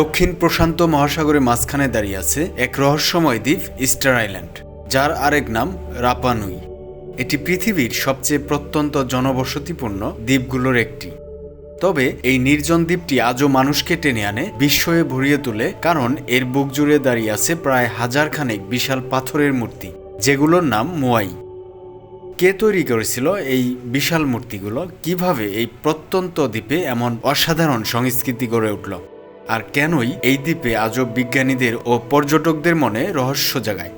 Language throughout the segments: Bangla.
দক্ষিণ প্রশান্ত মহাসাগরের মাঝখানে দাঁড়িয়ে আছে এক রহস্যময় দ্বীপ, ইস্টার আইল্যান্ড, যার আরেক নাম রাপানুই। এটি পৃথিবীর সবচেয়ে প্রত্যন্ত জনবসতিপূর্ণ দ্বীপগুলোর একটি। তবে এই নির্জন দ্বীপটি আজও মানুষকে টেনে আনে, বিস্ময়ে ভরিয়ে তোলে, কারণ এর বুক জুড়ে দাঁড়িয়ে আছে প্রায় হাজারখানেক বিশাল পাথরের মূর্তি, যেগুলোর নাম মোয়াই। কে তৈরি করেছিল এই বিশাল মূর্তিগুলো? কীভাবে এই প্রত্যন্ত দ্বীপে এমন অসাধারণ সংস্কৃতি গড়ে উঠল? আর কেনই এই দ্বীপে আজও বিজ্ঞানীদের ও পর্যটকদের মনে রহস্য জাগায়।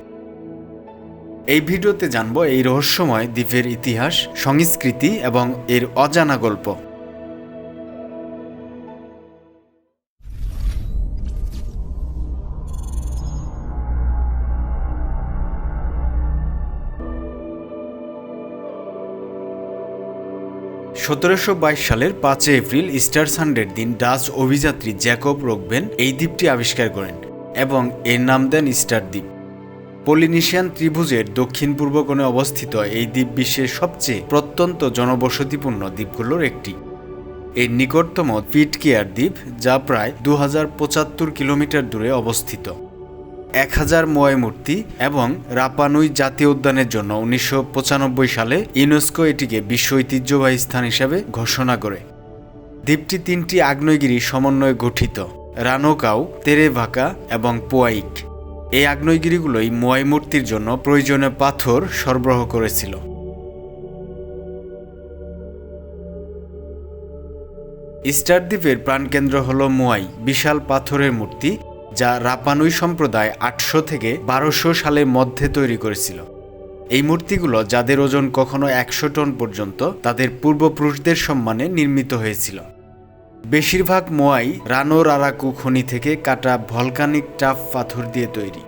এই ভিডিওতে জানব এই রহস্যময় দ্বীপের ইতিহাস, সংস্কৃতি এবং এর অজানা গল্প। সতেরোশো বাইশ সালের পাঁচই এপ্রিল ইস্টার সানডের দিন ডাচ অভিযাত্রী জ্যাকব রোকবেন এই দ্বীপটি আবিষ্কার করেন এবং এর নাম দেন ইস্টার দ্বীপ। পলিনেশিয়ান ত্রিভুজের দক্ষিণ পূর্ব কোণে অবস্থিত এই দ্বীপ বিশ্বের সবচেয়ে প্রত্যন্ত জনবসতিপূর্ণ দ্বীপগুলোর একটি। এর নিকটতম পিটকেয়ার দ্বীপ, যা প্রায় দু হাজার পঁচাত্তর কিলোমিটার দূরে অবস্থিত। এক হাজার মোয়াই মূর্তি এবং রাপানুই জাতীয় উদ্যানের জন্য উনিশশো পঁচানব্বই সালে ইউনেস্কো এটিকে বিশ্ব ঐতিহ্যবাহী স্থান হিসাবে ঘোষণা করে। দ্বীপটি তিনটি আগ্নেয়গিরি সমন্বয়ে গঠিত, রানোকাউ, তেরেভাকা এবং পোয়াইক। এই আগ্নেয়গিরিগুলোই মোয়াই মূর্তির জন্য প্রয়োজনীয় পাথর সরবরাহ করেছিল। ইস্টার দ্বীপের প্রাণকেন্দ্র হল মোয়াই, বিশাল পাথরের মূর্তি যা রাপানুই সম্প্রদায় আটশো থেকে বারোশো সালের মধ্যে তৈরি করেছিল। এই মূর্তিগুলো যাদের ওজন কখনো একশো টন পর্যন্ত, তাদের পূর্বপুরুষদের সম্মানে নির্মিত হয়েছিল। বেশিরভাগ মোয়াই রানোর আরাকু খনি থেকে কাটা ভলকানিক টাফ পাথর দিয়ে তৈরি।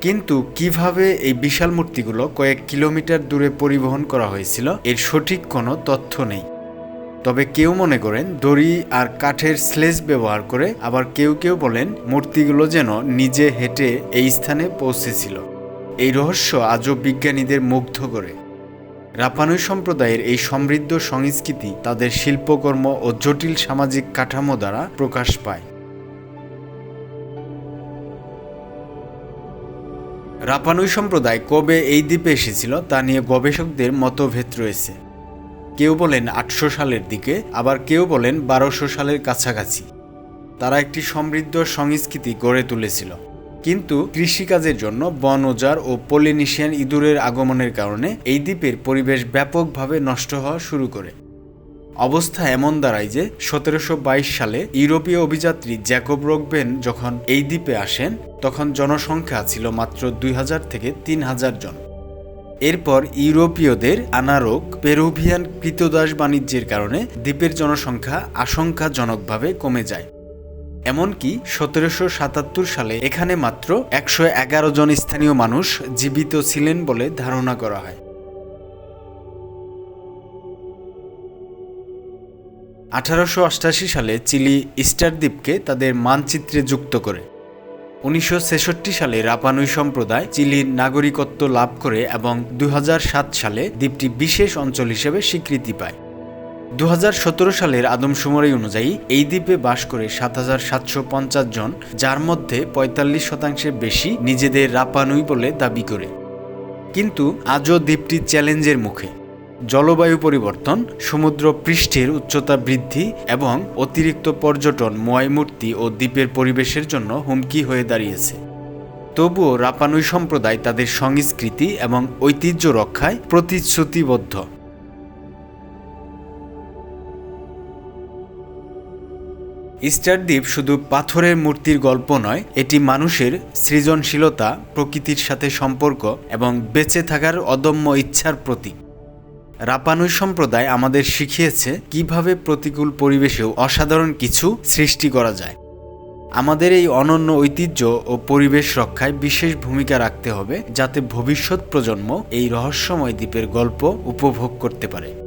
কিন্তু কীভাবে এই বিশাল মূর্তিগুলো কয়েক কিলোমিটার দূরে পরিবহন করা হয়েছিল, এর সঠিক কোনো তথ্য নেই। তবে কেউ মনে করেন দড়ি আর কাঠের স্লেজ ব্যবহার করে আবার কেউ কেউ বলেন মূর্তিগুলো যেন নিজে হেঁটে এই স্থানে পৌঁছেছিল। এই রহস্য আজও বিজ্ঞানীদের মুগ্ধ করে। রাপানুই সম্প্রদায়ের এই সমৃদ্ধ সংস্কৃতি তাদের শিল্পকর্ম ও জটিল সামাজিক কাঠামো দ্বারা প্রকাশ পায়। রাপানুই সম্প্রদায় কবে এই দ্বীপে এসেছিল তা নিয়ে গবেষকদের মতভেদ রয়েছে। কেউ বলেন আটশো সালের দিকে, আবার কেউ বলেন বারোশো সালের কাছাকাছি। তারা একটি সমৃদ্ধ সংস্কৃতি গড়ে তুলেছিল। কিন্তু কৃষিকাজের জন্য বন ওজার ও পলিনেশিয়ান ইঁদুরের আগমনের কারণে এই দ্বীপের পরিবেশ ব্যাপকভাবে নষ্ট হওয়া শুরু করে। অবস্থা এমন দাঁড়ায় যে সতেরোশো বাইশ সালে ইউরোপীয় অভিযাত্রী জ্যাকব রকবেন যখন এই দ্বীপে আসেন, তখন জনসংখ্যা ছিল মাত্র দুই হাজার থেকে তিন হাজার জন। এরপর ইউরোপীয়দের আনারোগ পেরুভিয়ান কৃতদাস বাণিজ্যের কারণে দ্বীপের জনসংখ্যা আশঙ্কাজনকভাবে কমে যায়। এমনকি সতেরোশো সাতাত্তর সালে এখানে মাত্র একশো এগারো জন স্থানীয় মানুষ জীবিত ছিলেন বলে ধারণা করা হয়। আঠারোশো সালে চিলি ইস্টার দ্বীপকে তাদের মানচিত্রে যুক্ত করে। উনিশশো ছেষট্টি সালে রাপানুই সম্প্রদায় চিলির নাগরিকত্ব লাভ করে এবং দু হাজার সাত সালে দ্বীপটি বিশেষ অঞ্চল হিসেবে স্বীকৃতি পায়। দু হাজার সতেরো সালের আদমশুমারি অনুযায়ী এই দ্বীপে বাস করে সাত হাজার সাতশো পঞ্চাশ জন, যার মধ্যে পঁয়তাল্লিশ শতাংশের বেশি নিজেদের রাপানুই বলে দাবি করে। কিন্তু আজও দ্বীপটি চ্যালেঞ্জের মুখে। জলবায়ু পরিবর্তন, সমুদ্র পৃষ্ঠের উচ্চতা বৃদ্ধি এবং অতিরিক্ত পর্যটন ময়মূর্তি ও দ্বীপের পরিবেশের জন্য হুমকি হয়ে দাঁড়িয়েছে। তবুও রাপানুই সম্প্রদায় তাদের সংস্কৃতি এবং ঐতিহ্য রক্ষায় প্রতিশ্রুতিবদ্ধ। ইস্টার দ্বীপ শুধু পাথরের মূর্তির গল্প নয়, এটি মানুষের সৃজনশীলতা, প্রকৃতির সাথে সম্পর্ক এবং বেঁচে থাকার অদম্য ইচ্ছার প্রতীক। রাপানুই সম্প্রদায় আমাদের শিখিয়েছে কীভাবে প্রতিকূল পরিবেশেও অসাধারণ কিছু সৃষ্টি করা যায়। আমাদের এই অনন্য ঐতিহ্য ও পরিবেশ রক্ষায় বিশেষ ভূমিকা রাখতে হবে যাতে ভবিষ্যৎ প্রজন্ম এই রহস্যময় দ্বীপের গল্প উপভোগ করতে পারে।